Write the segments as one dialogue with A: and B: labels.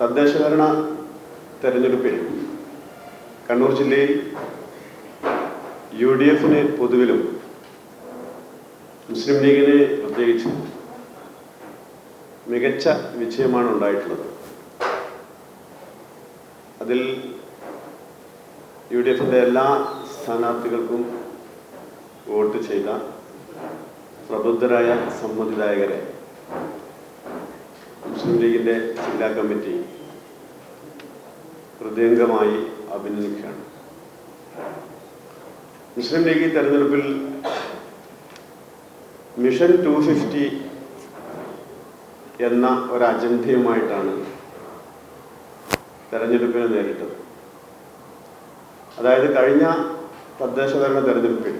A: തദ്ദേശഭരണ തെരഞ്ഞെടുപ്പിൽ കണ്ണൂർ ജില്ലയിൽ യു ഡി എഫിന് പൊതുവിലും മുസ്ലിം ലീഗിന് പ്രത്യേകിച്ച് മികച്ച വിജയമാണ് ഉണ്ടായിട്ടുള്ളത്. അതിൽ യു ഡി എഫിന്റെ എല്ലാ സ്ഥാനാർത്ഥികൾക്കും വോട്ട് ചെയ്ത പ്രബുദ്ധരായ സമ്മതിദായകരെ മുസ്ലിം ലീഗിന്റെ ജില്ലാ കമ്മിറ്റി ഹൃദയംഗമായി അഭിനന്ദിക്കുകയാണ്. മുസ്ലിം ലീഗ് തെരഞ്ഞെടുപ്പിൽ മിഷൻ ടു ഫിഫ്റ്റി എന്ന ഒരു അജണ്ടയുമായിട്ടാണ് തെരഞ്ഞെടുപ്പിനെ നേരിട്ടത്. അതായത് കഴിഞ്ഞ തദ്ദേശഭരണ തെരഞ്ഞെടുപ്പിൽ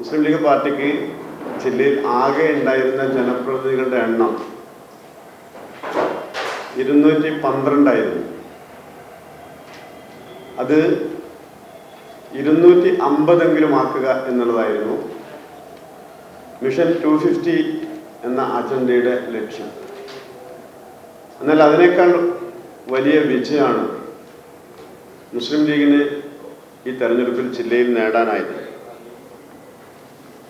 A: മുസ്ലിം ലീഗ് പാർട്ടിക്ക് ജില്ലയിൽ ആകെ ഉണ്ടായിരുന്ന ജനപ്രതിനിധികളുടെ എണ്ണം ഇരുന്നൂറ്റി പന്ത്രണ്ടായിരുന്നു. അത് ഇരുന്നൂറ്റി അമ്പതെങ്കിലും ആക്കുക എന്നുള്ളതായിരുന്നു മിഷൻ ടു ഫിഫ്റ്റി എന്ന അജണ്ടയുടെ ലക്ഷ്യം. എന്നാൽ അതിനേക്കാൾ വലിയ വിജയമാണ് മുസ്ലിം ലീഗിന് ഈ തെരഞ്ഞെടുപ്പിൽ ജില്ലയിൽ നേടാനായത്.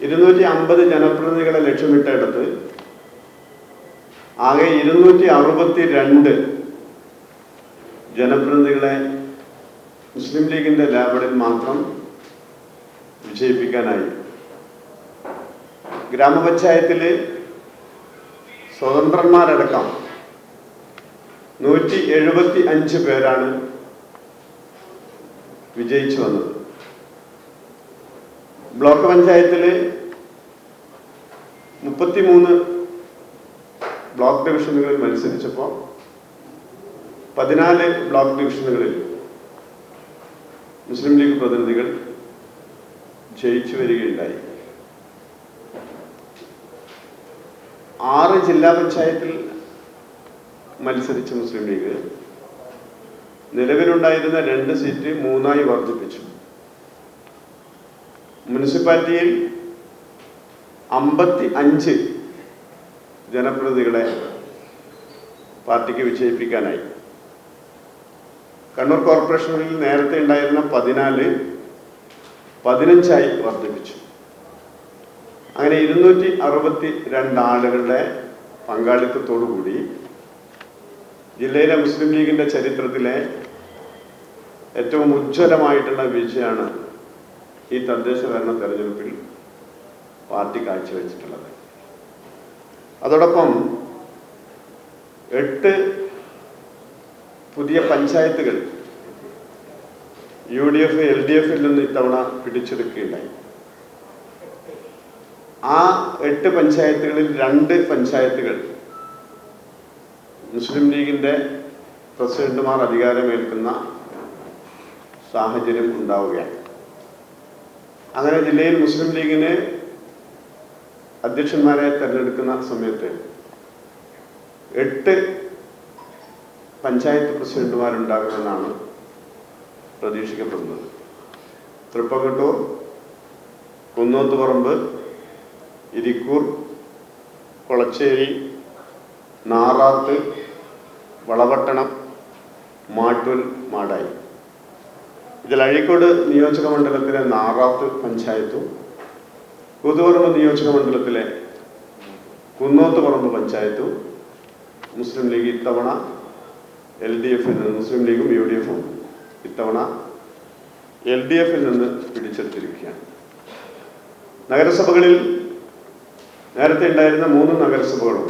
A: ഇരുന്നൂറ്റി അമ്പത് ജനപ്രതിനിധികളെ ലക്ഷ്യമിട്ടിടത്ത് ആകെ ഇരുന്നൂറ്റി അറുപത്തി രണ്ട് ജനപ്രതിനിധികളെ മുസ്ലിം ലീഗിന്റെ ലാബിൽ മാത്രം വിജയിപ്പിക്കാനായി. ഗ്രാമപഞ്ചായത്തിൽ സ്വതന്ത്രന്മാരടക്കം നൂറ്റി എഴുപത്തി അഞ്ച് പേരാണ് വിജയിച്ചു വന്നത്. ബ്ലോക്ക് പഞ്ചായത്തിൽ മുപ്പത്തിമൂന്ന് ബ്ലോക്ക് ഡിവിഷനുകളിൽ മത്സരിച്ചപ്പോൾ പതിനാല് ബ്ലോക്ക് ഡിവിഷനുകളിൽ മുസ്ലിം ലീഗ് പ്രതിനിധികൾ ജയിച്ചു വരികയുണ്ടായി. ആറ് ജില്ലാ പഞ്ചായത്തിൽ മത്സരിച്ച മുസ്ലിം ലീഗ് നിലവിലുണ്ടായിരുന്ന രണ്ട് സീറ്റ് മൂന്നായി വർദ്ധിപ്പിച്ചു. മുനിസിപ്പാലിറ്റിയിൽ അമ്പത്തി അഞ്ച് ജനപ്രതിനിധികളെ പാർട്ടിക്ക് വിജയിപ്പിക്കാനായി. കണ്ണൂർ കോർപ്പറേഷനിൽ നേരത്തെ ഉണ്ടായിരുന്ന പതിനാല് പതിനഞ്ചായി വർദ്ധിപ്പിച്ചു. അങ്ങനെ ഇരുന്നൂറ്റി അറുപത്തി രണ്ട് ആളുകളുടെ പങ്കാളിത്തത്തോടുകൂടി ജില്ലയിലെ മുസ്ലിം ലീഗിന്റെ ചരിത്രത്തിലെ ഏറ്റവും ഉജ്ജ്വലമായിട്ടുള്ള വിജയമാണ് ഈ തദ്ദേശ ഭരണ തെരഞ്ഞെടുപ്പിൽ പാർട്ടി കാഴ്ചവെച്ചിട്ടുള്ളത്. അതോടൊപ്പം എട്ട് പുതിയ പഞ്ചായത്തുകൾ U D F L D എഫിൽ നിന്ന് ഇത്തവണ പിടിച്ചെടുക്കുകയുണ്ടായി. ആ എട്ട് പഞ്ചായത്തുകളിൽ രണ്ട് പഞ്ചായത്തുകൾ മുസ്ലിം ലീഗിന്റെ പ്രസിഡന്റുമാർ അധികാരമേൽക്കുന്ന സാഹചര്യം ഉണ്ടാവുകയാണ്. അങ്ങനെ ജില്ലയിൽ മുസ്ലിം ലീഗിന് അധ്യക്ഷന്മാരെ തെരഞ്ഞെടുക്കുന്ന സമയത്ത് എട്ട് പഞ്ചായത്ത് പ്രസിഡന്റുമാരുണ്ടാകുമെന്നാണ് പ്രതീക്ഷിക്കപ്പെടുന്നത്. തൃപ്പകട്ടൂർ കുന്നോത്തുപറമ്പ് ഇരിക്കൂർ കൊളച്ചേരി നാറാത്ത് വളവട്ടണം മാട്ടൂൽ മാടായി. ഇതിൽ അഴീക്കോട് നിയോജക മണ്ഡലത്തിലെ നാറാത്ത് പഞ്ചായത്തും കുതുപറമ്പ് നിയോജക മണ്ഡലത്തിലെ കുന്നോത്തുപറമ്പ് പഞ്ചായത്തും മുസ്ലിം ലീഗ് ഇത്തവണ എൽ ഡി എഫിൽ നിന്ന് മുസ്ലിം ലീഗും യു ഡി എഫും ഇത്തവണ എൽ ഡി എഫിൽ നിന്ന് പിടിച്ചെടുത്തിരിക്കുകയാണ്. നഗരസഭകളിൽ നേരത്തെ ഉണ്ടായിരുന്ന മൂന്ന് നഗരസഭകളും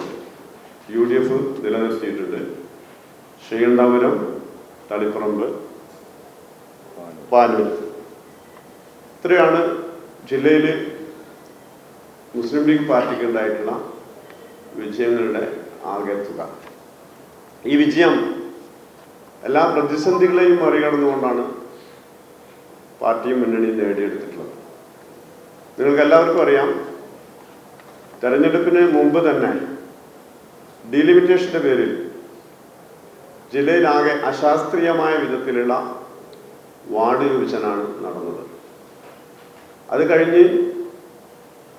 A: യു ഡി എഫ് നിലനിർത്തിയിട്ടുണ്ട്. ശ്രീകണ്ഠാപുരം തളിപ്പറമ്പ് പാനൂർ. ഇത്രയാണ് ജില്ലയിൽ മുസ്ലിം ലീഗ് പാർട്ടിക്ക് ഉണ്ടായിട്ടുള്ള വിജയങ്ങളുടെ ആകെ തുക. ഈ വിജയം എല്ലാ പ്രതിസന്ധികളെയും മറികടന്നുകൊണ്ടാണ് പാർട്ടിയും മുന്നണിയും നേടിയെടുത്തിട്ടുള്ളത്. നിങ്ങൾക്ക് എല്ലാവർക്കും അറിയാം തെരഞ്ഞെടുപ്പിന് മുമ്പ് തന്നെ ഡീലിമിറ്റേഷന്റെ പേരിൽ ജില്ലയിലാകെ അശാസ്ത്രീയമായ വിധത്തിലുള്ള വാർഡ് വിഭജനമാണ് നടന്നത്. അത് കഴിഞ്ഞ്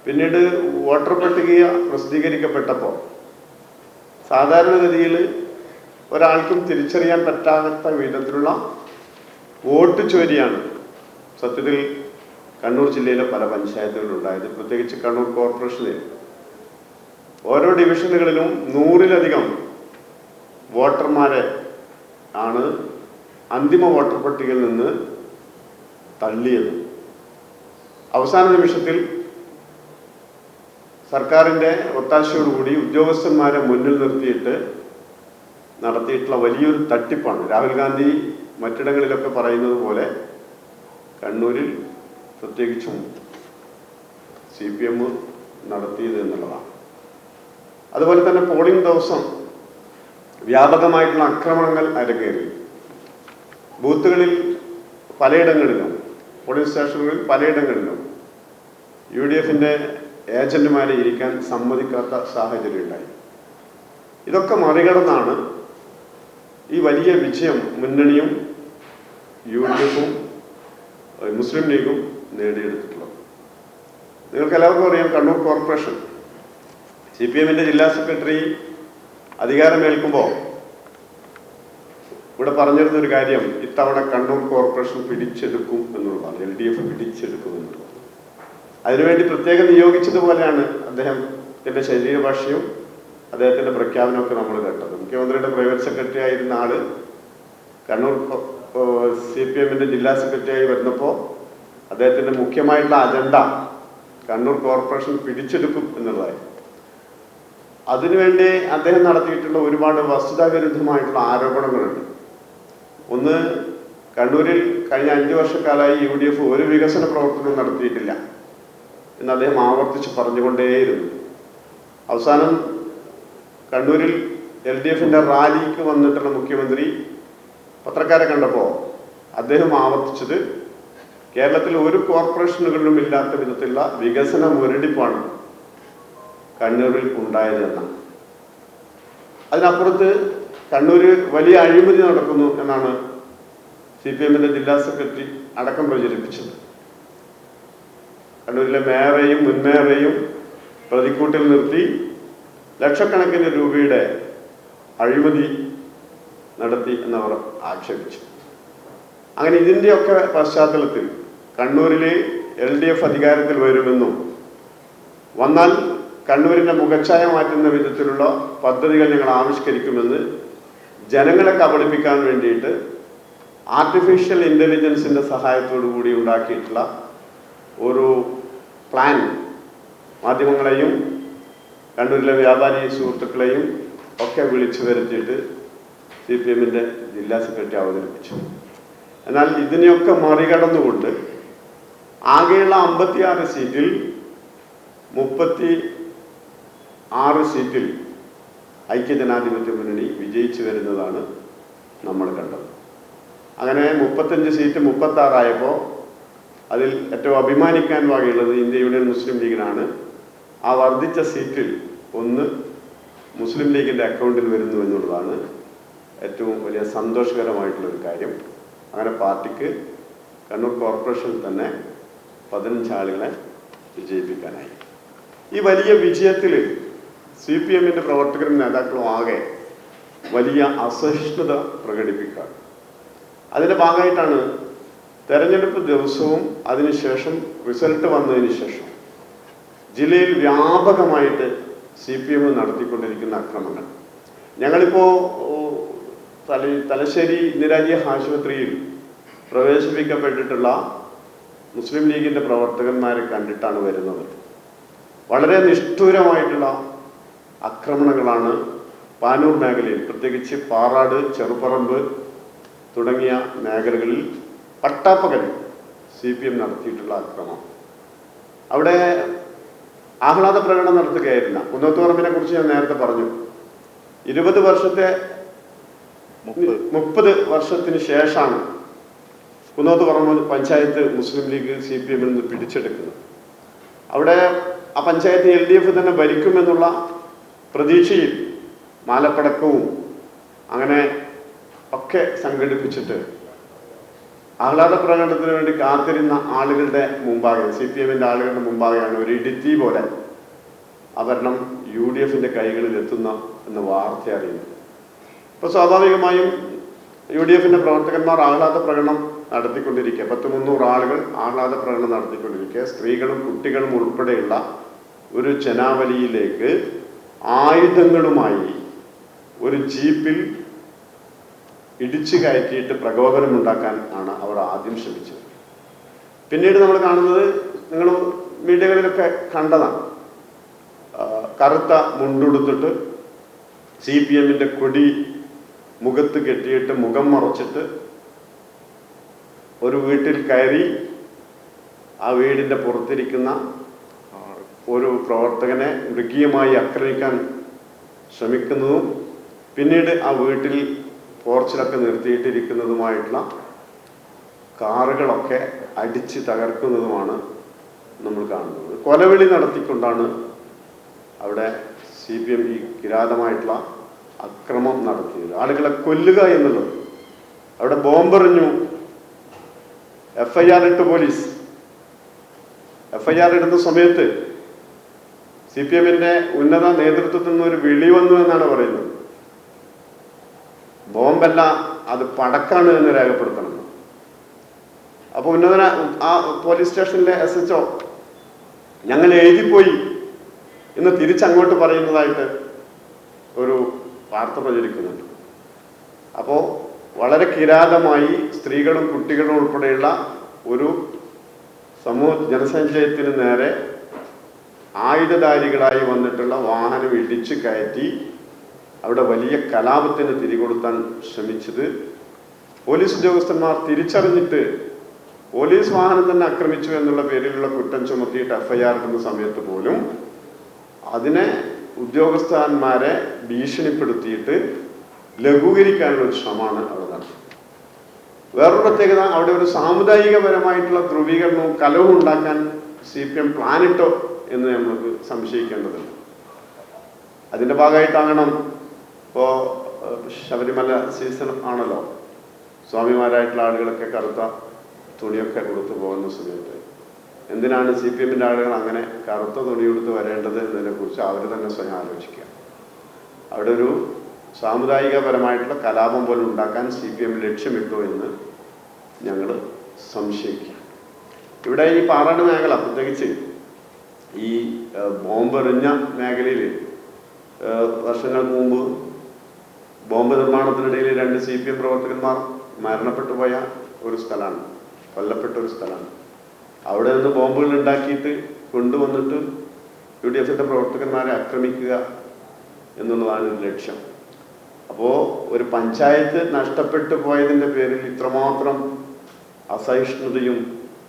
A: പിന്നീട് വോട്ടർ പട്ടിക പ്രസിദ്ധീകരിക്കപ്പെട്ടപ്പോൾ സാധാരണഗതിയിൽ ഒരാൾക്കും തിരിച്ചറിയാൻ പറ്റാത്ത വിധത്തിലുള്ള വോട്ട് ചോരിയാണ് സത്യത്തിൽ കണ്ണൂർ ജില്ലയിലെ പല പഞ്ചായത്തുകളിലുണ്ടായത് പ്രത്യേകിച്ച് കണ്ണൂർ കോർപ്പറേഷനിൽ. ഓരോ ഡിവിഷനുകളിലും നൂറിലധികം വോട്ടർമാരെ ആണ് അന്തിമ വോട്ടർ പട്ടികയിൽ നിന്ന് തള്ളിയത്. അവസാന നിമിഷത്തിൽ സർക്കാരിന്റെ ഒത്താശയോടുകൂടി ഉദ്യോഗസ്ഥന്മാരെ മുന്നിൽ നിർത്തിയിട്ട് നടത്തിയിട്ടുള്ള വലിയൊരു തട്ടിപ്പാണ്. രാഹുൽ ഗാന്ധി മറ്റിടങ്ങളിലൊക്കെ പറയുന്നത് പോലെ കണ്ണൂരിൽ പ്രത്യേകിച്ചും സി പി എം നടത്തിയത് എന്നുള്ളതാണ്. അതുപോലെ തന്നെ പോളിംഗ് ദിവസം വ്യാപകമായിട്ടുള്ള ആക്രമണങ്ങൾ അരങ്ങേറി. ബൂത്തുകളിൽ പലയിടങ്ങളിലും പോളിംഗ് സ്റ്റേഷനുകളിൽ പലയിടങ്ങളിലും യു ഡി എഫിന്റെ ഏജന്റുമാരെ ഇരിക്കാൻ സമ്മതിക്കാത്ത സാഹചര്യം ഉണ്ടായി. ഇതൊക്കെ മറികടന്നാണ് ഈ വലിയ വിജയം മുന്നണിയും യു ഡി എഫും മുസ്ലിം ലീഗും നേടിയെടുത്തിട്ടുള്ളത്. നിങ്ങൾക്ക് എല്ലാവർക്കും അറിയാം കണ്ണൂർ കോർപ്പറേഷൻ. സി പി എമ്മിന്റെ ജില്ലാ സെക്രട്ടറി അധികാരമേൽക്കുമ്പോൾ ഇവിടെ പറഞ്ഞിരുന്ന ഒരു കാര്യം ഇത്തവണ കണ്ണൂർ കോർപ്പറേഷൻ പിടിച്ചെടുക്കും എന്നുള്ളതാണ് എൽ ഡി എഫ് പിടിച്ചെടുക്കും എന്നുള്ളത് അതിനുവേണ്ടി പ്രത്യേകം നിയോഗിച്ചതുപോലെയാണ് അദ്ദേഹത്തിന്റെ ശരീരഭാഷയും അദ്ദേഹത്തിന്റെ പ്രഖ്യാപനമൊക്കെ നമ്മൾ കേട്ടത്. മുഖ്യമന്ത്രിയുടെ പ്രൈവറ്റ് സെക്രട്ടറി ആയിരുന്ന ആൾ കണ്ണൂർ സി പി എമ്മിന്റെ ജില്ലാ സെക്രട്ടറി ആയി അദ്ദേഹത്തിന്റെ മുഖ്യമായിട്ടുള്ള അജണ്ട കണ്ണൂർ കോർപ്പറേഷൻ പിടിച്ചെടുക്കും എന്നുള്ളതായി അതിനുവേണ്ടി അദ്ദേഹം നടത്തിയിട്ടുള്ള ഒരുപാട് വസ്തുതാവിരുദ്ധമായിട്ടുള്ള ആരോപണങ്ങളുണ്ട്. ഒന്ന് കണ്ണൂരിൽ കഴിഞ്ഞ അഞ്ചു വർഷക്കാലമായി യു ഡി എഫ് ഒരു വികസന പ്രവർത്തനവും നടത്തിയിട്ടില്ല. എന്ന് അദ്ദേഹം ആവർത്തിച്ച് പറഞ്ഞുകൊണ്ടേയിരുന്നു. അവസാനം കണ്ണൂരിൽ എൽ ഡി എഫിന്റെ റാലിക്ക് വന്നിട്ടുള്ള മുഖ്യമന്ത്രി പത്രക്കാരെ കണ്ടപ്പോൾ അദ്ദേഹം ആവർത്തിച്ചത് കേരളത്തിൽ ഒരു കോർപ്പറേഷനുകളിലും ഇല്ലാത്ത വിധത്തിലുള്ള വികസന മുരടിപ്പാണ് കണ്ണൂരിൽ ഉണ്ടായത് എന്നാണ്. അതിനപ്പുറത്ത് കണ്ണൂര് വലിയ അഴിമതി നടക്കുന്നു എന്നാണ് സി പി എമ്മിന്റെ ജില്ലാ സെക്രട്ടറി അടക്കം പ്രചരിപ്പിച്ചത്. കണ്ണൂരിലെ മേറയും മുൻമേറയും പ്രതിക്കൂട്ടിൽ നിർത്തി ലക്ഷക്കണക്കിന് രൂപയുടെ അഴിമതി നടത്തി എന്നവർ ആക്ഷേപിച്ചു. അങ്ങനെ ഇതിന്റെയൊക്കെ പശ്ചാത്തലത്തിൽ കണ്ണൂരിലെ എൽ ഡി എഫ് അധികാരത്തിൽ വരുമെന്നും വന്നാൽ കണ്ണൂരിന്റെ മുഖച്ഛായ മാറ്റുന്ന വിധത്തിലുള്ള പദ്ധതികൾ ഞങ്ങൾ ആവിഷ്കരിക്കുമെന്ന് ജനങ്ങളെ കബളിപ്പിക്കാൻ വേണ്ടിയിട്ട് ആർട്ടിഫിഷ്യൽ ഇന്റലിജൻസിന്റെ സഹായത്തോടു കൂടി ഉണ്ടാക്കിയിട്ടുള്ള ഒരു പ്ലാൻ. മാധ്യമങ്ങളെയും കണ്ണൂരിലെ വ്യാപാരി സുഹൃത്തുക്കളെയും ഒക്കെ വിളിച്ചു വരുത്തിയിട്ട് സി പി എമ്മിന്റെ ജില്ലാ സെക്രട്ടറി അവതരിപ്പിച്ചു. എന്നാൽ ഇതിനെയൊക്കെ മറികടന്നുകൊണ്ട് ആകെയുള്ള അമ്പത്തിയാറ് സീറ്റിൽ മുപ്പത്തി ആറ് സീറ്റിൽ ഐക്യജനാധിപത്യ മുന്നണി വിജയിച്ചു വരുന്നതാണ് നമ്മൾ കണ്ടത്. അങ്ങനെ മുപ്പത്തഞ്ച് സീറ്റ് മുപ്പത്തി ആറായപ്പോൾ അതിൽ ഏറ്റവും അഭിമാനിക്കാൻ വകയുള്ളത് ഇന്ത്യ യൂണിയൻ മുസ്ലിം ലീഗിനാണ്. ആ വർദ്ധിച്ച സീറ്റിൽ ഒന്ന് മുസ്ലിം ലീഗിന്റെ അക്കൗണ്ടിൽ വരുന്നു എന്നുള്ളതാണ് ഏറ്റവും വലിയ സന്തോഷകരമായിട്ടുള്ളൊരു കാര്യം. അങ്ങനെ പാർട്ടിക്ക് കണ്ണൂർ കോർപ്പറേഷനിൽ തന്നെ പതിനഞ്ച് ആളുകളെ വിജയിപ്പിക്കാനായി. ഈ വലിയ വിജയത്തിൽ സി പി എമ്മിന്റെ പ്രവർത്തകരും നേതാക്കളും ആകെ വലിയ അസഹിഷ്ണുത പ്രകടിപ്പിക്കുക അതിന്റെ ഭാഗമായിട്ടാണ് തെരഞ്ഞെടുപ്പ് ദിവസവും അതിനുശേഷം റിസൾട്ട് വന്നതിന് ശേഷം ജില്ലയിൽ വ്യാപകമായിട്ട് സി പി എം നടത്തിക്കൊണ്ടിരിക്കുന്ന അക്രമങ്ങൾ. ഞങ്ങളിപ്പോൾ തല തലശ്ശേരി ഇന്ദിരാജി ആശുപത്രിയിൽ പ്രവേശിപ്പിക്കപ്പെട്ടിട്ടുള്ള മുസ്ലിം ലീഗിന്റെ പ്രവർത്തകന്മാരെ കണ്ടിട്ടാണ് വരുന്നത്. വളരെ നിഷ്ഠൂരമായിട്ടുള്ള ആക്രമണങ്ങളാണ് പാനൂർ മേഖലയിൽ. പ്രത്യേകിച്ച് പാറാട് ചെറുപറമ്പ് തുടങ്ങിയ മേഖലകളിൽ പട്ടാപ്പകൽ സി പി എം നടത്തിയിട്ടുള്ള അക്രമം. അവിടെ ആഹ്ലാദ പ്രകടനം നടത്തുകയായിരുന്ന കുന്നത്തുപറമ്പിനെ കുറിച്ച് ഞാൻ നേരത്തെ പറഞ്ഞു. ഇരുപത് വർഷത്തെ മുപ്പത്. വർഷത്തിന് ശേഷമാണ് കുന്നത്തുപറമ്പ് പഞ്ചായത്ത് മുസ്ലിം ലീഗ് സി പി എമ്മിൽ നിന്ന് പിടിച്ചെടുക്കുന്നത്. അവിടെ ആ പഞ്ചായത്ത് എൽ ഡി എഫ് തന്നെ ഭരിക്കുമെന്നുള്ള പ്രതീക്ഷയിൽ മാലപ്പടക്കവും അങ്ങനെ ഒക്കെ സംഘടിപ്പിച്ചിട്ട് ആഹ്ലാദ പ്രകടനത്തിന് വേണ്ടി കാത്തിരുന്ന ആളുകളുടെ മുമ്പാകെ സി പി എമ്മിന്റെ ആളുകളുടെ മുമ്പാകെയാണ് ഒരു ഇടുത്തി പോലെ അവരണം യു ഡി എഫിന്റെ കൈകളിൽ എത്തുന്ന എന്ന വാർത്ത അറിയുന്നത്. ഇപ്പൊ സ്വാഭാവികമായും യു ഡി എഫിന്റെ പ്രവർത്തകന്മാർ ആഹ്ലാദ പ്രകടനം നടത്തിക്കൊണ്ടിരിക്കുക. പത്ത് മുന്നൂറ് ആളുകൾ ആഹ്ലാദ പ്രകടനം നടത്തിക്കൊണ്ടിരിക്കുക. സ്ത്രീകളും കുട്ടികളും ഉൾപ്പെടെയുള്ള ഒരു ജനാവലിയിലേക്ക് ആയുധങ്ങളുമായി ഒരു ജീപ്പിൽ ഇടിച്ചു കയറ്റിയിട്ട് പ്രകോപനമുണ്ടാക്കാൻ ആണ് അവർ ആദ്യം ശ്രമിച്ചത്. പിന്നീട് നമ്മൾ കാണുന്നത് നിങ്ങൾ മീഡിയകളിലൊക്കെ കണ്ടതാണ്. കറുത്ത മുണ്ടുടുത്തിട്ട് സി പി എമ്മിന്റെ കൊടി മുഖത്ത് കെട്ടിയിട്ട് മുഖം മറച്ചിട്ട് ഒരു വീട്ടിൽ കയറി ആ വീടിന്റെ പുറത്തിരിക്കുന്ന ഒരു പ്രവർത്തകനെ മൃഗീയമായി ആക്രമിക്കാൻ ശ്രമിക്കുന്നതും പിന്നീട് ആ വീട്ടിൽ പോർച്ചിലൊക്കെ നിർത്തിയിട്ടിരിക്കുന്നതുമായിട്ടുള്ള കാറുകളൊക്കെ അടിച്ച് തകർക്കുന്നതുമാണ് നമ്മൾ കാണുന്നത്. കൊലവിളി നടത്തിക്കൊണ്ടാണ് അവിടെ സി പി എം ഈ കിരാതമായിട്ടുള്ള അക്രമം നടത്തിയത്. ആളുകളെ കൊല്ലുക എന്നുള്ളത്. അവിടെ ബോംബെറിഞ്ഞു. എഫ് ഐ ആർ ഇട്ട് പോലീസ്. എഫ് ഐ ആർ ഇടുന്ന സമയത്ത് സി പി എമ്മിന്റെ ഉന്നത നേതൃത്വത്തിൽ നിന്ന് ഒരു വിളി വന്നു എന്നാണ് പറയുന്നത്. ബോംബല്ല അത് പടക്കാണ് എന്ന് രേഖപ്പെടുത്തണം. അപ്പൊ ഉന്നതന ആ പോലീസ് സ്റ്റേഷനിലെ എസ് എച്ച് ഒ ഞങ്ങൾ എഴുതിപ്പോയി എന്ന് തിരിച്ചങ്ങോട്ട് പറയുന്നതായിട്ട് ഒരു വാർത്ത പ്രചരിക്കുന്നുണ്ട്. അപ്പോൾ വളരെ കിരാതമായി സ്ത്രീകളും കുട്ടികളും ഉൾപ്പെടെയുള്ള ഒരു സമൂഹ ജനസഞ്ചയത്തിന് നേരെ ആയുധധാരികളായി വന്നിട്ടുള്ള വാഹനം ഇടിച്ചു കയറ്റി അവിടെ വലിയ കലാപത്തിന് തിരികൊടുത്താൻ ശ്രമിച്ചത് പോലീസ് ഉദ്യോഗസ്ഥന്മാർ തിരിച്ചറിഞ്ഞിട്ട് പോലീസ് വാഹനം തന്നെ ആക്രമിച്ചു എന്നുള്ള പേരിലുള്ള കുറ്റം ചുമത്തിയിട്ട് എഫ്ഐആർ ഇടുന്ന സമയത്ത് പോലും അതിനെ ഉദ്യോഗസ്ഥന്മാരെ ഭീഷണിപ്പെടുത്തിയിട്ട് ലഘൂകരിക്കാനുള്ള ശ്രമമാണ് അവിടെ നടത്തുന്നത് വേറൊരു പ്രത്യേകത അവിടെ ഒരു സാമുദായികപരമായിട്ടുള്ള ധ്രുവീകരണവും കലവും ഉണ്ടാക്കാൻ സി പി എം പ്ലാനിട്ടോ എന്ന് നമുക്ക് സംശയിക്കേണ്ടതുണ്ട്. അതിന്റെ ഭാഗമായിട്ടാകണം ഇപ്പോ ഏഹ്, ശബരിമല സീസൺ ആണല്ലോ. സ്വാമിമാരായിട്ടുള്ള ആളുകളൊക്കെ കറുത്ത തുണിയൊക്കെ കൊടുത്തു പോകുന്ന സമയത്ത്. എന്തിനാണ് സി പി എമ്മിന്റെ ആളുകൾ അങ്ങനെ കറുത്ത തുണി കൊടുത്ത് വരേണ്ടത് എന്നതിനെക്കുറിച്ച് അവർ തന്നെ സ്വയം ആലോചിക്കുക. അവിടെ ഒരു സാമുദായികപരമായിട്ടുള്ള കലാപം പോലും ഉണ്ടാക്കാൻ സി പി എം ലക്ഷ്യമിട്ടു എന്ന് ഞങ്ങൾ സംശയിക്കുക. ഇവിടെ ഈ പാറാട് മേഖല പ്രത്യേകിച്ച് ഈ ബോംബെറിഞ്ഞ മേഖലയിൽ വർഷങ്ങൾക്ക് മുമ്പ് ബോംബ് നിർമ്മാണത്തിനിടയിൽ രണ്ട് സി പി എം പ്രവർത്തകന്മാർ മരണപ്പെട്ടു പോയ ഒരു സ്ഥലമാണ്. കൊല്ലപ്പെട്ട ഒരു സ്ഥലമാണ്. അവിടെ നിന്ന് ബോംബുകൾ ഉണ്ടാക്കിയിട്ട് കൊണ്ടുവന്നിട്ട് യു ഡി എഫിന്റെ പ്രവർത്തകന്മാരെ ആക്രമിക്കുക എന്നുള്ളതാണ് ലക്ഷ്യം. അപ്പോൾ ഒരു പഞ്ചായത്ത് നഷ്ടപ്പെട്ടു പോയതിന്റെ പേരിൽ ഇത്രമാത്രം അസഹിഷ്ണുതയും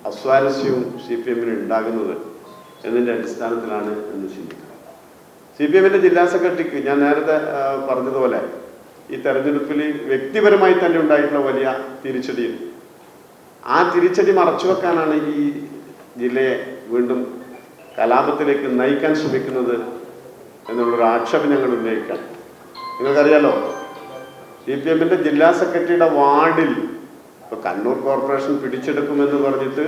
A: അസ്വാരസ്യവും സി പി എമ്മിന് ഉണ്ടാകുന്നത് എന്നതിന്റെ അടിസ്ഥാനത്തിലാണ് എന്ന് ചിന്തിക്കുന്നത് സി പി എമ്മിന്റെ ജില്ലാ സെക്രട്ടറിക്ക് ഞാൻ നേരത്തെ പറഞ്ഞതുപോലെ ഈ തെരഞ്ഞെടുപ്പിൽ വ്യക്തിപരമായി തന്നെ ഉണ്ടായിട്ടുള്ള വലിയ തിരിച്ചടി. ആ തിരിച്ചടി മറച്ചു വെക്കാനാണ് ഈ ജില്ലയെ വീണ്ടും കലാപത്തിലേക്ക് നയിക്കാൻ ശ്രമിക്കുന്നത് എന്നുള്ളൊരു ആക്ഷേപം ഞങ്ങൾ ഉന്നയിക്കാം. നിങ്ങൾക്കറിയാലോ സി പി എമ്മിന്റെ ജില്ലാ സെക്രട്ടറിയുടെ വാർഡിൽ ഇപ്പോൾ കണ്ണൂർ കോർപ്പറേഷൻ പിടിച്ചെടുക്കുമെന്ന് പറഞ്ഞിട്ട്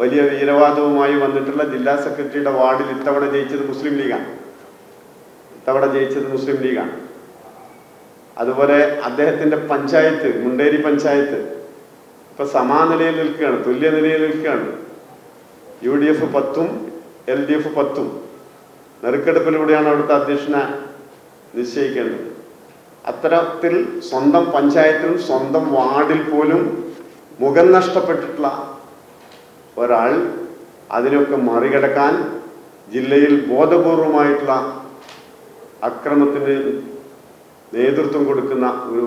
A: വലിയ വീരവാദവുമായി വന്നിട്ടുള്ള ജില്ലാ സെക്രട്ടറിയുടെ വാർഡിൽ ഇത്തവണ ജയിച്ചത് മുസ്ലിം ലീഗാണ്. ഇത്തവണ ജയിച്ചത് മുസ്ലിം ലീഗാണ്. അതുപോലെ അദ്ദേഹത്തിന്റെ പഞ്ചായത്ത് മുണ്ടേരി പഞ്ചായത്ത് ഇപ്പൊ സമാനിലയിൽ നിൽക്കുകയാണ് തുല്യ നിലയിൽ നിൽക്കുകയാണ്. യു ഡി എഫ് പത്തും എൽ ഡി എഫ് പത്തും. നെറുക്കെടുപ്പിലൂടെയാണ് അവിടുത്തെ അധ്യക്ഷനെ നിശ്ചയിക്കേണ്ടത്. അത്തരത്തിൽ സ്വന്തം പഞ്ചായത്തിലും സ്വന്തം വാർഡിൽ പോലും മുഖം നഷ്ടപ്പെട്ടിട്ടുള്ള ഒരാൾ അതിനൊക്കെ മറികടക്കാൻ ജില്ലയിൽ ബോധപൂർവമായിട്ടുള്ള അക്രമത്തിന് നേതൃത്വം കൊടുക്കുന്ന ഒരു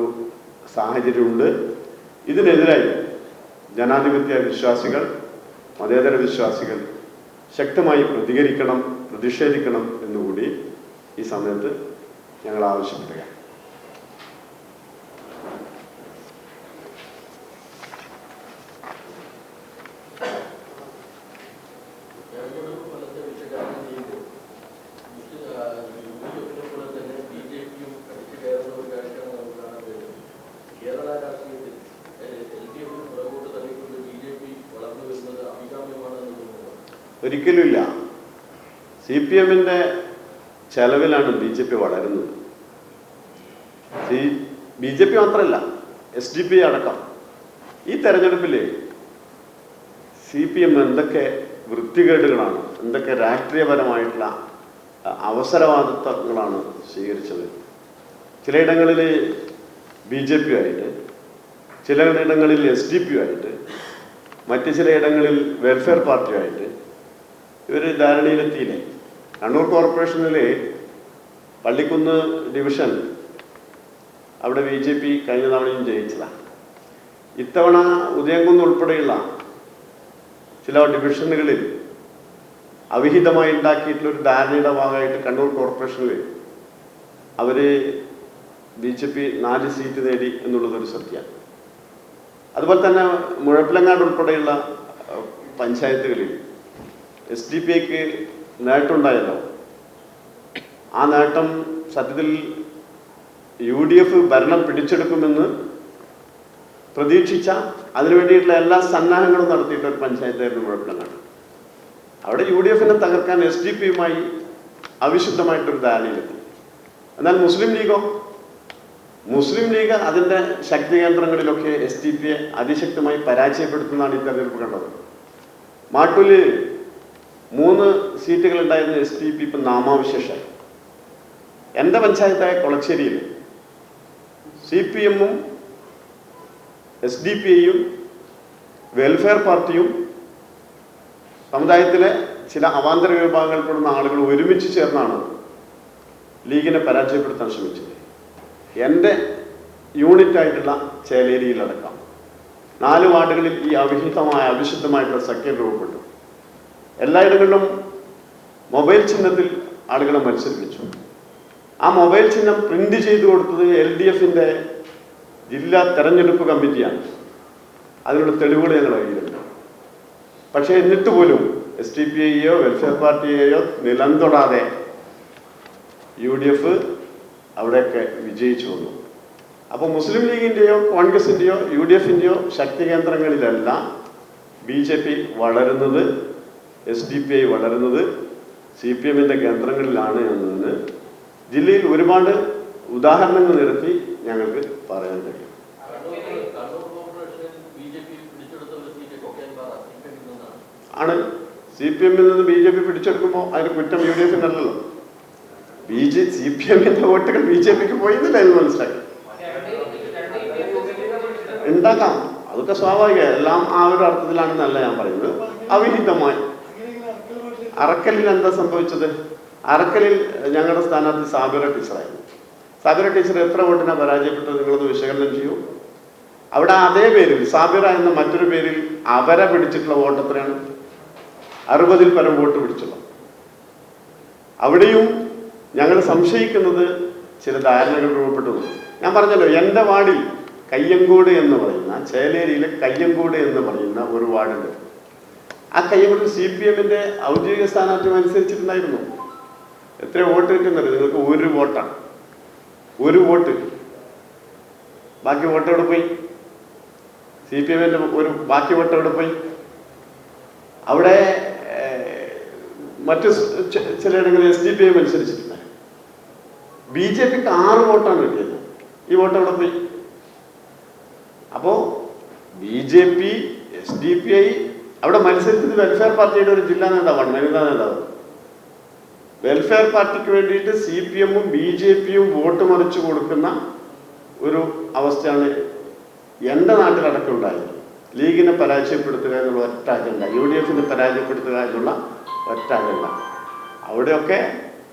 A: സാഹചര്യമുണ്ട്. ഇതിനെതിരായി ജനാധിപത്യ വിശ്വാസികൾ മതേതര വിശ്വാസികൾ ശക്തമായി പ്രതികരിക്കണം പ്രതിഷേധിക്കണം എന്നുകൂടി ഈ സമയത്ത് ഞങ്ങൾ ആവശ്യപ്പെടുകയാണ്
B: തെരഞ്ഞെടുപ്പ് ഫലത്തെ വിശകലനം ചെയ്യുമ്പോൾ മുസ്ലിം ആ, യു ഡി എഫിനെ പോലെ തന്നെ ബി ജെ പിയും അടിച്ചു കയറുന്ന ഒരു കാഴ്ചയാണ് നമുക്ക് കാണാൻ കഴിയുന്നത് കേരള രാഷ്ട്രീയത്തിൽ എൽ ഡി എഫിന് പുറകോട്ട് തള്ളിക്കൊണ്ട് ബി ജെ പി വളർന്നു വരുന്നത് അഭികാമ്യമാണെന്ന് തോന്നുന്നു
A: ഒരിക്കലുമില്ല. സി പി എമ്മിന്റെ ചെലവിലാണ് ബി ജെ പി വളരുന്നത്. സി ബി ജെ പി മാത്രമല്ല എസ് ഡി പി അടക്കം. ഈ തെരഞ്ഞെടുപ്പിൽ സി പി എം എന്തൊക്കെ വൃത്തികേടുകളാണ് എന്തൊക്കെ രാഷ്ട്രീയപരമായിട്ടുള്ള അവസരവാദിത്വങ്ങളാണ് സ്വീകരിച്ചത്. ചിലയിടങ്ങളിൽ ബി ജെ പി ആയിട്ട് ചിലയിടങ്ങളിൽ എസ് ഡി പി ആയിട്ട് മറ്റ് ചിലയിടങ്ങളിൽ വെൽഫെയർ പാർട്ടിയുമായിട്ട് ഇവർ ധാരണയിലെത്തിയില്ലേ? കണ്ണൂർ കോർപ്പറേഷനിൽ പള്ളിക്കുന്ന് ഡിവിഷൻ അവിടെ ബി ജെ പി കഴിഞ്ഞ തവണയും ജയിച്ചതാണ് ഇത്തവണ ഉദയംകുന്ന് ഉൾപ്പെടെയുള്ള ചില ഡിവിഷനുകളിൽ അവിഹിതമായി ഉണ്ടാക്കിയിട്ടുള്ള ഒരു ധാരണയുടെ ഭാഗമായിട്ട് കണ്ണൂർ കോർപ്പറേഷനിൽ അവർ ബി ജെ പി നാല് സീറ്റ് നേടി എന്നുള്ളതൊരു സത്യമാണ്. അതുപോലെ തന്നെ മുഴപ്പിലങ്ങാട് ഉൾപ്പെടെയുള്ള പഞ്ചായത്തുകളിൽ എസ് ഡി പി ഐക്ക് നേട്ടമുണ്ടായല്ലോ. ആ നേട്ടം സത്യത്തിൽ യു ഡി എഫ് ഭരണം പിടിച്ചെടുക്കുമെന്ന് പ്രതീക്ഷിച്ച അതിനു വേണ്ടിയിട്ടുള്ള എല്ലാ സന്നാഹങ്ങളും നടത്തിയിട്ട് ഒരു പഞ്ചായത്തായിരുന്നു കുഴപ്പമില്ലെന്നാണ് അവിടെ യു ഡി എഫിനെ തകർക്കാൻ എസ് ഡി പിയുമായി അവിശുദ്ധമായിട്ടൊരു ധാരണയിലെത്തി. എന്നാൽ മുസ്ലിം ലീഗോ? മുസ്ലിം ലീഗ് അതിന്റെ ശക്തി കേന്ദ്രങ്ങളിലൊക്കെ എസ് ഡി പിയെ അതിശക്തമായി പരാജയപ്പെടുത്തുന്നതാണ് ഈ തെരഞ്ഞെടുപ്പ് കണ്ടത്. മാട്ടൂൽ മൂന്ന് സീറ്റുകൾ ഉണ്ടായിരുന്ന എസ് ഡി പി ഇപ്പം നാമാവശേഷമായി. എന്റെ പഞ്ചായത്തായ കൊളച്ചേരിയിൽ സി പി എമ്മും എസ് ഡി പി ഐയും വെൽഫെയർ പാർട്ടിയും സമുദായത്തിലെ ചില അവാന്തര വിഭാഗങ്ങളിൽപ്പെടുന്ന ആളുകൾ ഒരുമിച്ച് ചേർന്നാണ് ലീഗിനെ പരാജയപ്പെടുത്താൻ ശ്രമിച്ചത്. എന്റെ യൂണിറ്റായിട്ടുള്ള ചേലേരിയിലടക്കം നാല് വാർഡുകളിൽ ഈ അവിഹിതമായ അവിശുദ്ധമായിട്ടുള്ള സഖ്യം രൂപപ്പെട്ടു. എല്ലായിടങ്ങളിലും മൊബൈൽ ചിഹ്നത്തിൽ ആളുകളെ മത്സരിപ്പിച്ചു. ആ മൊബൈൽ ചിഹ്നം പ്രിന്റ് ചെയ്തു കൊടുത്തത് എൽ ഡി എഫിന്റെ ജില്ലാ തെരഞ്ഞെടുപ്പ് കമ്മിറ്റിയാണ്. അതിനുള്ള തെളിവുകൾ ഞങ്ങൾ കയ്യിലുണ്ട്. പക്ഷേ എന്നിട്ട് പോലും എസ് ഡി പി ഐയോ വെൽഫെയർ പാർട്ടിയെയോ നിലം തൊടാതെ യു ഡി എഫ് അവിടെയൊക്കെ വിജയിച്ചു വന്നു. അപ്പോൾ മുസ്ലിം ലീഗിന്റെയോ കോൺഗ്രസിന്റെയോ യു ഡി എഫിന്റെയോ ശക്തി കേന്ദ്രങ്ങളിലല്ല ബി ജെ പി വളരുന്നത് എസ് ഡി പി ഐ വളരുന്നത് സി പി എമ്മിന്റെ കേന്ദ്രങ്ങളിലാണ് എന്നതിന് ജില്ലയിൽ ഒരുപാട് ഉദാഹരണങ്ങൾ നിരത്തി ഞങ്ങൾക്ക് പറയാൻ കഴിയും. ആണ്. സി പി എമ്മിൽ നിന്ന് ബി ജെ പി പിടിച്ചെടുക്കുമ്പോൾ അതിന് കുറ്റം യു ഡി എഫിനല്ലല്ലോ ബി ജെ സി പി എമ്മിന്റെ വോട്ടുകൾ ബി ജെ പിക്ക് പോയിന്നില്ല എന്ന് മനസ്സിലാക്കി. ഉണ്ടാക്കാം. അതൊക്കെ സ്വാഭാവിക. എല്ലാം ആ ഒരു അർത്ഥത്തിലാണെന്നല്ല ഞാൻ പറയുന്നത്. അവിഹിതമായി. അറക്കലിൽ എന്താ സംഭവിച്ചത്? അറക്കലിൽ ഞങ്ങളുടെ സ്ഥാനാർത്ഥി സാബിറ ടീച്ചറായിരുന്നു. സാബിറ ടീച്ചർ എത്ര വോട്ടിനാണ് പരാജയപ്പെട്ടത് നിങ്ങളത് വിശകലനം ചെയ്യൂ. അവിടെ അതേ പേരിൽ സാബിറ എന്ന മറ്റൊരു പേരിൽ അവരെ പിടിച്ചിട്ടുള്ള വോട്ട് എത്രയാണ്? അറുപതിൽ പരം വോട്ട് പിടിച്ചുള്ള അവിടെയും ഞങ്ങൾ സംശയിക്കുന്നത് ചില ധാരണകൾ രൂപപ്പെട്ടു. ഞാൻ പറഞ്ഞല്ലോ എന്റെ വാർഡിൽ കയ്യങ്കോട് എന്ന് പറയുന്ന ചേലേരിയിലെ കയ്യങ്കോട് എന്ന് പറയുന്ന ഒരു വാർഡുണ്ട്. ആ കയ്യങ്കോട് സി പി എമ്മിന്റെ ഔദ്യോഗിക സ്ഥാനാർത്ഥ്യം അനുസരിച്ചിട്ടുണ്ടായിരുന്നു എത്ര വോട്ട് കിട്ടുന്നത് നിങ്ങൾക്ക് ഒരു വോട്ടാണ്. ഒരു വോട്ട് ബാക്കി വോട്ട് എവിടെ പോയി? സി പി എമ്മിന്റെ ഒരു ബാക്കി വോട്ട് എവിടെ പോയി? അവിടെ മറ്റു ചിലയിടങ്ങളിൽ എസ് ഡി പി ഐ മത്സരിച്ചിട്ടുണ്ട്. ബി ജെ പിക്ക് ആറ് വോട്ടാണ് കിട്ടിയത്. ഈ വോട്ട് എവിടെ പോയി? അപ്പോ B J P S D P I അവിടെ മത്സരിച്ചത് വെൽഫെയർ പാർട്ടിയുടെ ഒരു ജില്ലാ നേതാവാണ് വനിതാ നേതാവ്. വെൽഫെയർ പാർട്ടിക്ക് വേണ്ടിയിട്ട് സി പി എമ്മും ബി ജെ പിയും വോട്ട് മറിച്ചു കൊടുക്കുന്ന ഒരു അവസ്ഥയാണ് എന്റെ നാട്ടിലടക്കം ഉണ്ടായത്. ലീഗിനെ പരാജയപ്പെടുത്തുക എന്നുള്ള ഒറ്റ അജണ്ട യു ഡി എഫിനെ പരാജയപ്പെടുത്തുക എന്നുള്ള ഒറ്റ അജണ്ട അവിടെയൊക്കെ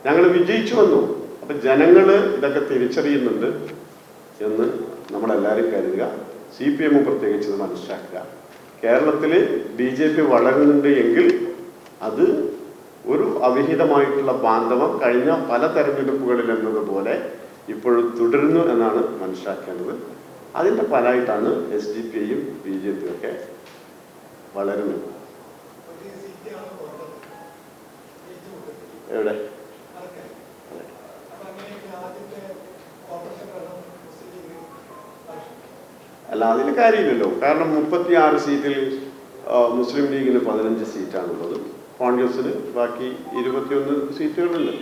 A: ഞങ്ങൾ വിജയിച്ചു വന്നു. അപ്പം ജനങ്ങൾ ഇതൊക്കെ തിരിച്ചറിയുന്നുണ്ട് എന്ന് നമ്മളെല്ലാവരും കരുതുക. സി പി എം പ്രത്യേകിച്ച് മനസ്സിലാക്കുക. കേരളത്തിൽ ബി ജെ പി വളരുന്നുണ്ട് എങ്കിൽ അത് ഒരു അവിഹിതമായിട്ടുള്ള ബാന്ധവം കഴിഞ്ഞ പല തെരഞ്ഞെടുപ്പുകളിൽ എന്നതുപോലെ ഇപ്പോഴും തുടരുന്നു എന്നാണ് മനസ്സിലാക്കേണ്ടത്. അതിന്റെ ഫലമായിട്ടാണ് എസ് ഡി പി ഐയും ബി ജെ പിയും ഒക്കെ വളരുന്നത്. എവിടെ? അല്ല അതിന് കാര്യമില്ലല്ലോ. കാരണം മുപ്പത്തി ആറ് സീറ്റിൽ മുസ്ലിം ലീഗിന് പതിനഞ്ച് സീറ്റാണുള്ളത്. കോൺഗ്രസിന് ബാക്കി ഇരുപത്തിയൊന്ന് സീറ്റുകളുണ്ട്.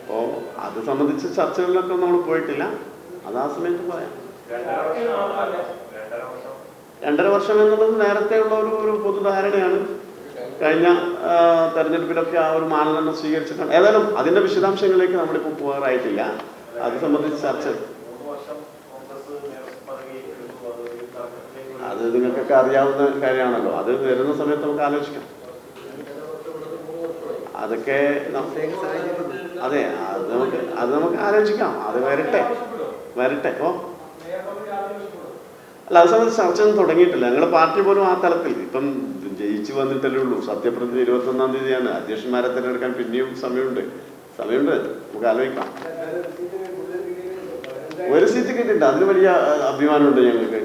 A: അപ്പോൾ അത് സംബന്ധിച്ച് ചർച്ചകളിലൊക്കെ നമ്മൾ പോയിട്ടില്ല. അത് ആ സമയത്ത് പറയാം.
C: രണ്ടര വർഷം
A: എന്നുള്ളത് നേരത്തെ ഉള്ള ഒരു ഒരു പൊതുധാരണയാണ്. കഴിഞ്ഞ തെരഞ്ഞെടുപ്പിലൊക്കെ ആ ഒരു മാനദണ്ഡം സ്വീകരിച്ചിട്ടാണ് ഏതായാലും അതിന്റെ വിശദാംശങ്ങളിലേക്ക് നമ്മളിപ്പോൾ പോകാറായിട്ടില്ല. അത് സംബന്ധിച്ച് ചർച്ച
C: മൂന്ന് വർഷം കോൺഗ്രസ് നേതൃത്വ പദവി എടുത്തു അത്
A: നിങ്ങൾക്കൊക്കെ അറിയാവുന്ന കാര്യമാണല്ലോ. അത് വരുന്ന സമയത്ത് നമുക്ക് ആലോചിക്കാം. അതൊക്കെ അതെ അത് നമുക്ക് അത് നമുക്ക് ആലോചിക്കാം. അത് വരട്ടെ. വരട്ടെ. ഓ അല്ല അത് സംബന്ധിച്ച് ചർച്ച ഒന്നും തുടങ്ങിയിട്ടില്ല. ഞങ്ങളുടെ പാർട്ടി പോലും ആ തലത്തിൽ ഇപ്പം ജയിച്ചു വന്നിട്ടല്ലേ ഉള്ളൂ. സത്യപ്രതിജ്ഞ ഇരുപത്തി ഒന്നാം തീയതിയാണ്. അധ്യക്ഷന്മാരെ തിരഞ്ഞെടുക്കാൻ പിന്നെയും സമയമുണ്ട്. സമയമുണ്ട്. നമുക്ക് ആലോചിക്കാം. ഒരു സീറ്റ് കിട്ടിയിട്ടുണ്ട്. അതിന് വലിയ അഭിമാനമുണ്ട് ഞങ്ങൾക്ക്.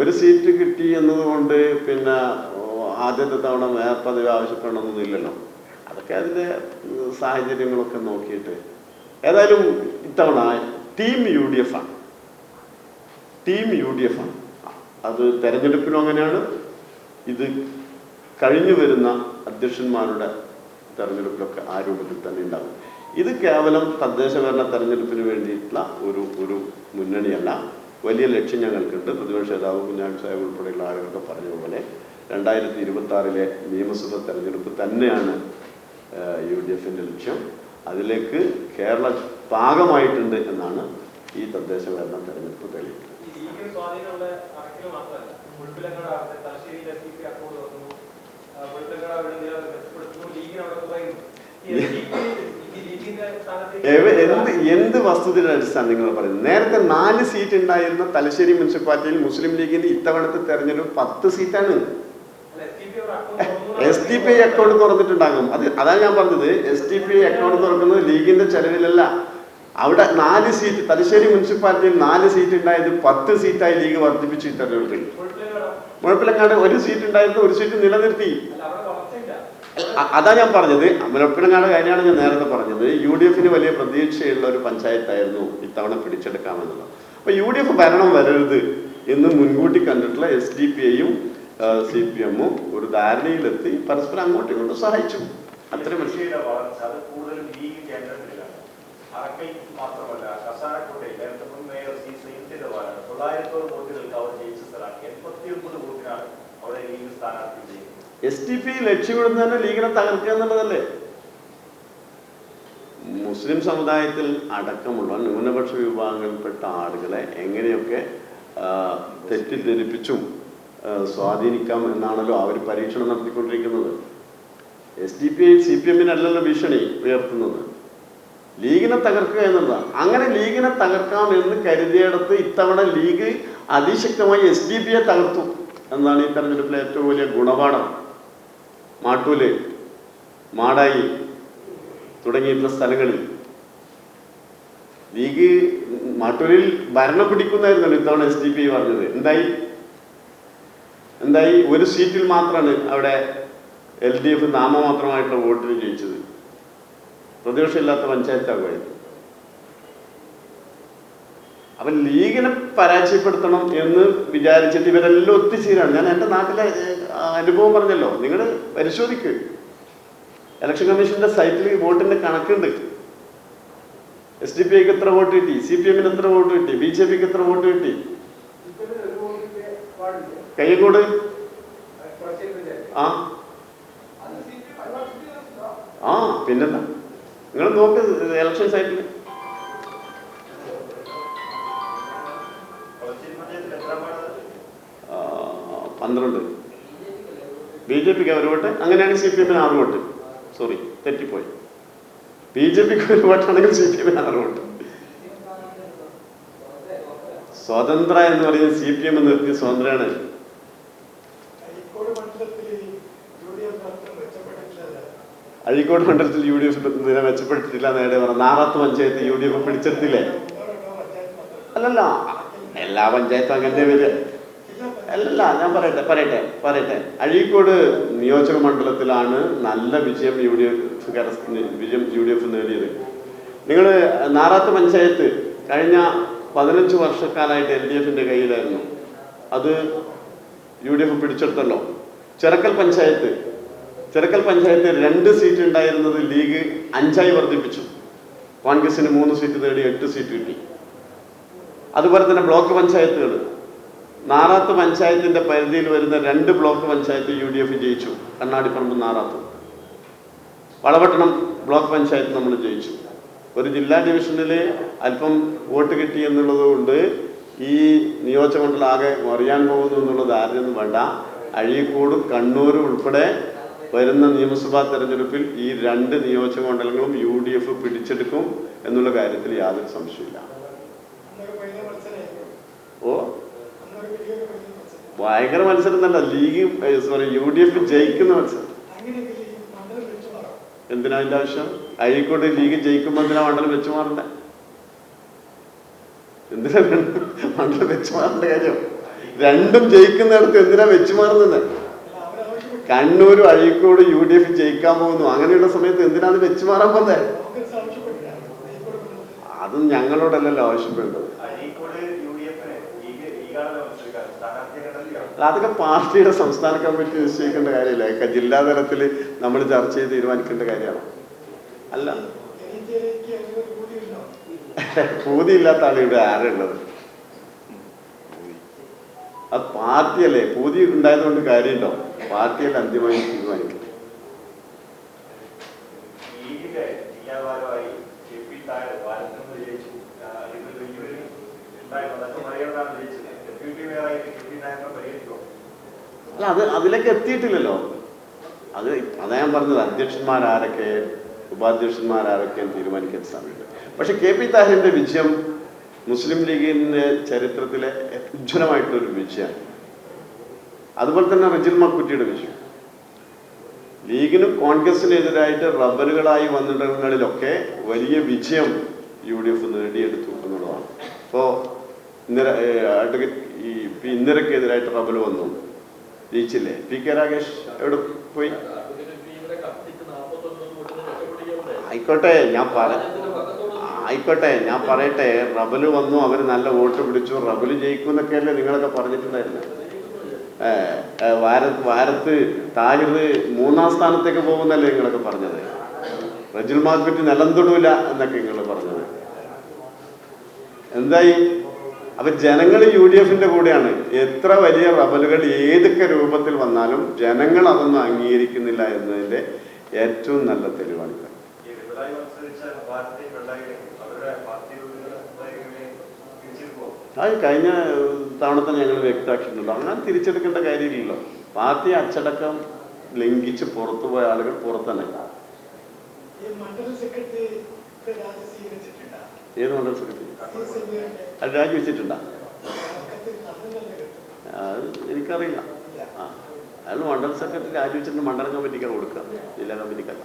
A: ഒരു സീറ്റ് കിട്ടി എന്നതുകൊണ്ട് പിന്നെ ആദ്യത്തെ തവണ മേയർ പദവി ആവശ്യപ്പെടണമെന്നൊന്നുമില്ലല്ലോ അതൊക്കെ അതിന്റെ സാഹചര്യങ്ങളൊക്കെ നോക്കിയിട്ട്. ഏതായാലും ഇത്തവണ ടീം യു ഡി എഫ് ആണ് ടീം യു ഡി എഫ് ആണ് അത് തെരഞ്ഞെടുപ്പിനും അങ്ങനെയാണ്. ഇത് കഴിഞ്ഞു വരുന്ന അധ്യക്ഷന്മാരുടെ തെരഞ്ഞെടുപ്പിലൊക്കെ ആ രൂപത്തിൽ തന്നെ ഉണ്ടാകും. ഇത് കേവലം തദ്ദേശ ഭരണ തെരഞ്ഞെടുപ്പിന് വേണ്ടിയിട്ടുള്ള ഒരു ഒരു മുന്നണിയല്ല. വലിയ ലക്ഷ്യം ഞങ്ങൾക്കുണ്ട്. പ്രതിപക്ഷ നേതാവ് കുഞ്ഞാമി സാഹിബ് ഉൾപ്പെടെയുള്ള ആളുകളൊക്കെ പറഞ്ഞതുപോലെ രണ്ടായിരത്തി ഇരുപത്തി ആറിലെ നിയമസഭ തെരഞ്ഞെടുപ്പ് തന്നെയാണ് യു ഡി എഫിന്റെ ലക്ഷ്യം. അതിലേക്ക് കേരള ഭാഗമായിട്ടുണ്ട് എന്നാണ് ഈ തദ്ദേശ ഭരണ തെരഞ്ഞെടുപ്പ് തെളിയിക്കുന്നത്
D: ലീഗിന്
A: എന്ത് എന്ത് വസ്തുതയുടെ അടിസ്ഥാനം നിങ്ങൾ പറയുന്നത്? നേരത്തെ നാല് സീറ്റ് ഉണ്ടായിരുന്ന തലശ്ശേരി മുനിസിപ്പാലിറ്റിയിൽ മുസ്ലിം ലീഗിന്റെ ഇത്തവണത്തെ തെരഞ്ഞെടുപ്പ് പത്ത് സീറ്റാണ് S D P I account തുറന്നിട്ടുണ്ടാകും. അത് അതാണ് ഞാൻ പറഞ്ഞത്. S D P I account തുറക്കുന്നത് ലീഗിന്റെ ചെലവിലല്ല. അവിടെ നാല് സീറ്റ് തലശ്ശേരി മുനിസിപ്പാലിറ്റിയിൽ നാല് സീറ്റ് ഉണ്ടായത് പത്ത് സീറ്റായി ലീഗ് വർദ്ധിപ്പിച്ചു തെരഞ്ഞെടുപ്പിൽ.
D: മുഴപ്പിലങ്ങാട്
A: ഒരു സീറ്റ് ഉണ്ടായിരുന്നു ഒരു സീറ്റ് നിലനിർത്തി. അതാ ഞാൻ പറഞ്ഞത്. മുലപ്പിടങ്ങാട് കാര്യമാണ് ഞാൻ നേരത്തെ പറഞ്ഞത്. യു ഡി എഫിന് വലിയ പ്രതീക്ഷയുള്ള ഒരു പഞ്ചായത്തായിരുന്നു ഇത്തവണ പിടിച്ചെടുക്കാമെന്നുള്ളത്. അപ്പൊ യു ഡി എഫ് ഭരണം വരരുത് എന്ന് മുൻകൂട്ടി കണ്ടിട്ടുള്ള എസ് ഡി പി ഐയും സി പി എമ്മും ഒരു ധാരണയിലെത്തി പരസ്പരം അങ്ങോട്ടും ഇങ്ങോട്ടും സഹായിച്ചു. അത്രയും മനസ്സിലായി
C: അത് കൂടുതലും ലീഗ് കേന്ദ്രത്തിലാണ് അറക്കൽ മാത്രമല്ല സി വോട്ടുകൾക്ക് അവർ ജയിച്ച സ്ഥലമാണ് എൺപത്തി ഒമ്പത് വോട്ടിനാണ് അവിടെ ലീഗ് സ്ഥാനാർത്ഥി ജയിക്കുന്നത്
A: എസ് ടി പി ലക്ഷ്യമിടുന്ന തന്നെ ലീഗിനെ തകർക്കുക എന്നുള്ളതല്ലേ? മുസ്ലിം സമുദായത്തിൽ അടക്കമുള്ള ന്യൂനപക്ഷ വിഭാഗങ്ങളിൽപ്പെട്ട ആളുകളെ എങ്ങനെയൊക്കെ തെറ്റിദ്ധരിപ്പിച്ചും സ്വാധീനിക്കാം എന്നാണല്ലോ അവർ പരീക്ഷണം നടത്തിക്കൊണ്ടിരിക്കുന്നത്. S D P C P എമ്മിനല്ലല്ലോ ഭീഷണി ഉയർത്തുന്നത്. ലീഗിനെ തകർക്കുക എന്നുള്ളതാണ് അങ്ങനെ ലീഗിനെ തകർക്കാം എന്ന് കരുതിയിടത്ത് ഇത്തവണ ലീഗ് അതിശക്തമായി എസ് ഡി പിയെ തകർത്തു. എന്നാണ് ഈ തെരഞ്ഞെടുപ്പിലെ ഏറ്റവും വലിയ ഗുണപാഠം? മാട്ടൂൽ മാടായി തുടങ്ങിയിട്ടുള്ള സ്ഥലങ്ങളിൽ. ലീഗ് മാട്ടൂരിൽ ഭരണം പിടിക്കുന്നായിരുന്നല്ലോ ഇത്തവണ എസ് ഡി പി പറഞ്ഞത്. എന്തായി? എന്തായി? ഒരു സീറ്റിൽ മാത്രമാണ് അവിടെ എൽ ഡി എഫ് നാമമാത്രമായിട്ടുള്ള വോട്ടിന് ജയിച്ചത്. പ്രതിപക്ഷമില്ലാത്ത പഞ്ചായത്താകുമായിരുന്നു. അപ്പൊ ലീഗിനെ പരാജയപ്പെടുത്തണം എന്ന് വിചാരിച്ചിട്ട് ഇവരെല്ലാം ഒത്തുചേരാണ്. ഞാൻ എന്റെ നാട്ടിലെ അനുഭവം പറഞ്ഞല്ലോ. നിങ്ങൾ പരിശോധിക്ക്. ഇലക്ഷൻ കമ്മീഷന്റെ സൈറ്റിൽ വോട്ടിന്റെ കണക്കുണ്ട്. എസ് ഡി പി ഐക്ക് എത്ര വോട്ട് കിട്ടി? സി പി എമ്മിന് എത്ര വോട്ട് കിട്ടി? ബി ജെ പിക്ക് എത്ര വോട്ട് കിട്ടി?
D: കയ്യങ്കോട്
A: ആ. ആ പിന്നെന്താ? നിങ്ങൾ നോക്ക് ഇലക്ഷൻ സൈറ്റിൽ പന്ത്രണ്ട്. ബി ജെ പിക്ക് ഒരു വോട്ട് അങ്ങനെയാണെങ്കിൽ സി പി എമ്മിന് ആറ് വോട്ട് സോറി തെറ്റിപ്പോയി. ബി ജെ പിക്ക് ഒരു വോട്ടാണെങ്കിൽ സി പി എമ്മിന് ആറ് വോട്ട് സ്വതന്ത്ര എന്ന് പറയുന്നത് സി പി എം നിർത്തിയ സ്വതന്ത്രയാണ് അഴീക്കോട് മണ്ഡലത്തിൽ യു ഡി എഫ് നില മെച്ചപ്പെടുത്തിയില്ല നേരെ പറഞ്ഞു Narath panchayat U D F പിടിച്ചെടുത്തില്ലേ അല്ലല്ല എല്ലാ പഞ്ചായത്തും അങ്ങനെ വരിക അല്ലല്ല ഞാൻ പറയട്ടെ പറയട്ടെ പറയട്ടെ. അഴീക്കോട് നിയോജക മണ്ഡലത്തിലാണ് നല്ല വിജയം യു ഡി എഫ് വിജയം യു ഡി എഫ് നേടിയത്. നിങ്ങൾ നാറാത്ത് പഞ്ചായത്ത് കഴിഞ്ഞ പതിനഞ്ച് വർഷക്കാലമായിട്ട് എൽ ഡി എഫിന്റെ കയ്യിലായിരുന്നു. അത് യു ഡി എഫ് പിടിച്ചെടുത്തല്ലോ. ചിറക്കൽ പഞ്ചായത്ത് ചിറക്കൽ പഞ്ചായത്ത് രണ്ട് സീറ്റ് ഉണ്ടായിരുന്നത് ലീഗ് അഞ്ചായി വർദ്ധിപ്പിച്ചു. കോൺഗ്രസിന് മൂന്ന് സീറ്റ് നേടി എട്ട് സീറ്റ് കിട്ടി. അതുപോലെ തന്നെ ബ്ലോക്ക് പഞ്ചായത്തുകൾ നാറാത്ത് പഞ്ചായത്തിന്റെ പരിധിയിൽ വരുന്ന രണ്ട് block panchayat U D F ജയിച്ചു. കണ്ണാടിപ്പറമ്പ് നാറാത്ത്. വളപട്ടണം ബ്ലോക്ക് പഞ്ചായത്ത് നമ്മൾ ജയിച്ചു. ഒരു ജില്ലാ ഡിവിഷനിൽ അല്പം വോട്ട് കിട്ടി എന്നുള്ളത് കൊണ്ട് ഈ നിയോജകമണ്ഡലം ആകെ മറിയാൻ പോകുന്നു എന്നുള്ളത് ആരെയൊന്നും വേണ്ട. അഴീക്കോട് കണ്ണൂരും ഉൾപ്പെടെ വരുന്ന നിയമസഭാ തെരഞ്ഞെടുപ്പിൽ ഈ രണ്ട് നിയോജകമണ്ഡലങ്ങളും യു ഡി എഫ് പിടിച്ചെടുക്കും എന്നുള്ള കാര്യത്തിൽ യാതൊരു സംശയമില്ല ഓ ഭയങ്കര മത്സരം തന്നെ. League sorry U D F ജയിക്കുന്ന മത്സരം. എന്തിനാ അതിന്റെ ആവശ്യം? അഴീക്കോട് ലീഗ് ജയിക്കുമ്പോൾ എന്തിനാ മണ്ഡലം വെച്ചു മാറണ്ടേ? എന്തിനാ മണ്ഡലം വെച്ചു മാറേണ്ട കാര്യം? രണ്ടും ജയിക്കുന്നിടത്ത് എന്തിനാ വെച്ചു മാറുന്നത് കണ്ണൂരും അഴീക്കോട് യു ഡി എഫ് ജയിക്കാൻ പോകുന്നു. അങ്ങനെയുള്ള സമയത്ത് എന്തിനാണ് വെച്ചു മാറാൻ പോകുന്നത് അതും ഞങ്ങളോടല്ലല്ലോ ആവശ്യപ്പെടുന്നത് അല്ല, അതൊക്കെ പാർട്ടിയുടെ സംസ്ഥാന കമ്മിറ്റി നിശ്ചയിക്കേണ്ട കാര്യമില്ല? ജില്ലാ തലത്തിൽ നമ്മൾ ചർച്ച ചെയ്ത് തീരുമാനിക്കേണ്ട കാര്യമാണ്? അല്ല. പൂതിയില്ലാത്ത ആളുകളുടെ ആരുള്ളത് അത് പാർട്ടിയല്ലേ? പൂതി ഉണ്ടായതുകൊണ്ട് കാര്യമുണ്ടോ? പാർട്ടിയല്ല അന്തിമമായി തീരുമാനിക്കും
C: ഉണ്ടായിരുന്നു അതൊക്കെ മറികടന്നാണ് ജയിച്ചത്.
A: അല്ല അത് അതിലേക്ക് എത്തിയിട്ടില്ലല്ലോ. അത് അതാ ഞാൻ പറഞ്ഞത് അധ്യക്ഷന്മാരാരൊക്കെ ഉപാധ്യക്ഷന്മാരാരൊക്കെ തീരുമാനിക്കാൻ സമയമുണ്ട് പക്ഷെ കെ പി താഹിറിന്റെ വിജയം മുസ്ലിം ലീഗിന്റെ ചരിത്രത്തിലെ ഉജ്ജ്വലമായിട്ടുള്ള ഒരു വിജയമാണ്. അതുപോലെ തന്നെ റിജിൽ മക്കുറ്റിയുടെ വിജയം. ലീഗിനും കോൺഗ്രസിനെതിരായിട്ട് റബ്ബറുകളായി വന്നിടങ്ങളിലൊക്കെ വലിയ വിജയം യു ഡി എഫ് നേടിയെടുത്തു എന്നുള്ളതാണ്. ഇപ്പോൾ ഇന്ദിര അഡ്വക്കേറ്റ് ഈ പി ഇന്ദിരക്കെതിരായിട്ട് റബൽ വന്നു. ജയിച്ചില്ലേ? പി കെ രാഗേഷ് എവിടെ പോയി? ആയിക്കോട്ടെ ഞാൻ പറ ആയിക്കോട്ടെ ഞാൻ പറയട്ടെ. റബൽ വന്നു അവർ നല്ല വോട്ട് പിടിച്ചു. റബൽ ജയിക്കും എന്നൊക്കെയല്ലേ നിങ്ങളൊക്കെ പറഞ്ഞിട്ടുണ്ടായിരുന്നു? വാരത്ത് വാരത്ത് താഹിർ മൂന്നാം സ്ഥാനത്തേക്ക് പോകുന്നല്ലേ നിങ്ങളൊക്കെ പറഞ്ഞത്? റജുൽ മാർക്കറ്റ് നിലം തൊടൂല എന്നൊക്കെ നിങ്ങൾ പറഞ്ഞത്. എന്തായി? അപ്പൊ ജനങ്ങൾ യു ഡി എഫിന്റെ കൂടെയാണ്. എത്ര വലിയ റബലുകൾ ഏതൊക്കെ രൂപത്തിൽ വന്നാലും ജനങ്ങൾ അതൊന്നും അംഗീകരിക്കുന്നില്ല എന്നതിന്റെ ഏറ്റവും നല്ല തെളിവാണിത് അത് കഴിഞ്ഞ തവണത്തെ ഞങ്ങൾ വ്യക്തമാക്കിയിട്ടുണ്ട്. അങ്ങനെ തിരിച്ചെടുക്കേണ്ട കാര്യമില്ലല്ലോ. പാർട്ടി അച്ചടക്കം ലംഘിച്ച് പുറത്തു പോയ ആളുകൾ പുറത്തന്നെ.
E: മണ്ഡലം സെക്രട്ടറി
A: ഏത് മണ്ഡലം സെക്രട്ടറി അത് രാജിവെച്ചിട്ടുണ്ടോ അത് എനിക്കറിയില്ല. ആ അയാൾ മണ്ഡലം സെക്രട്ടറി രാജിവെച്ചിട്ട് മണ്ഡലം കമ്മിറ്റിക്കാണ് കൊടുക്കുക. ജില്ലാ കമ്മിറ്റിക്കല്ല